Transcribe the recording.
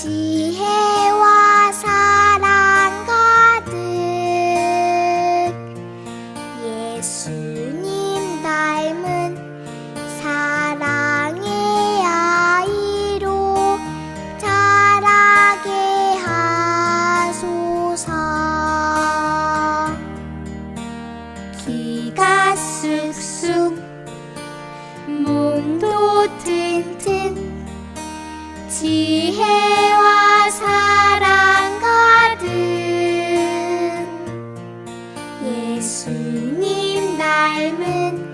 지혜와 사랑 가득. 예수님 닮은 사랑의 아이로 자라게 하소서. 귀가 쑥쑥 몸도 튼튼 지혜 예수님 닮은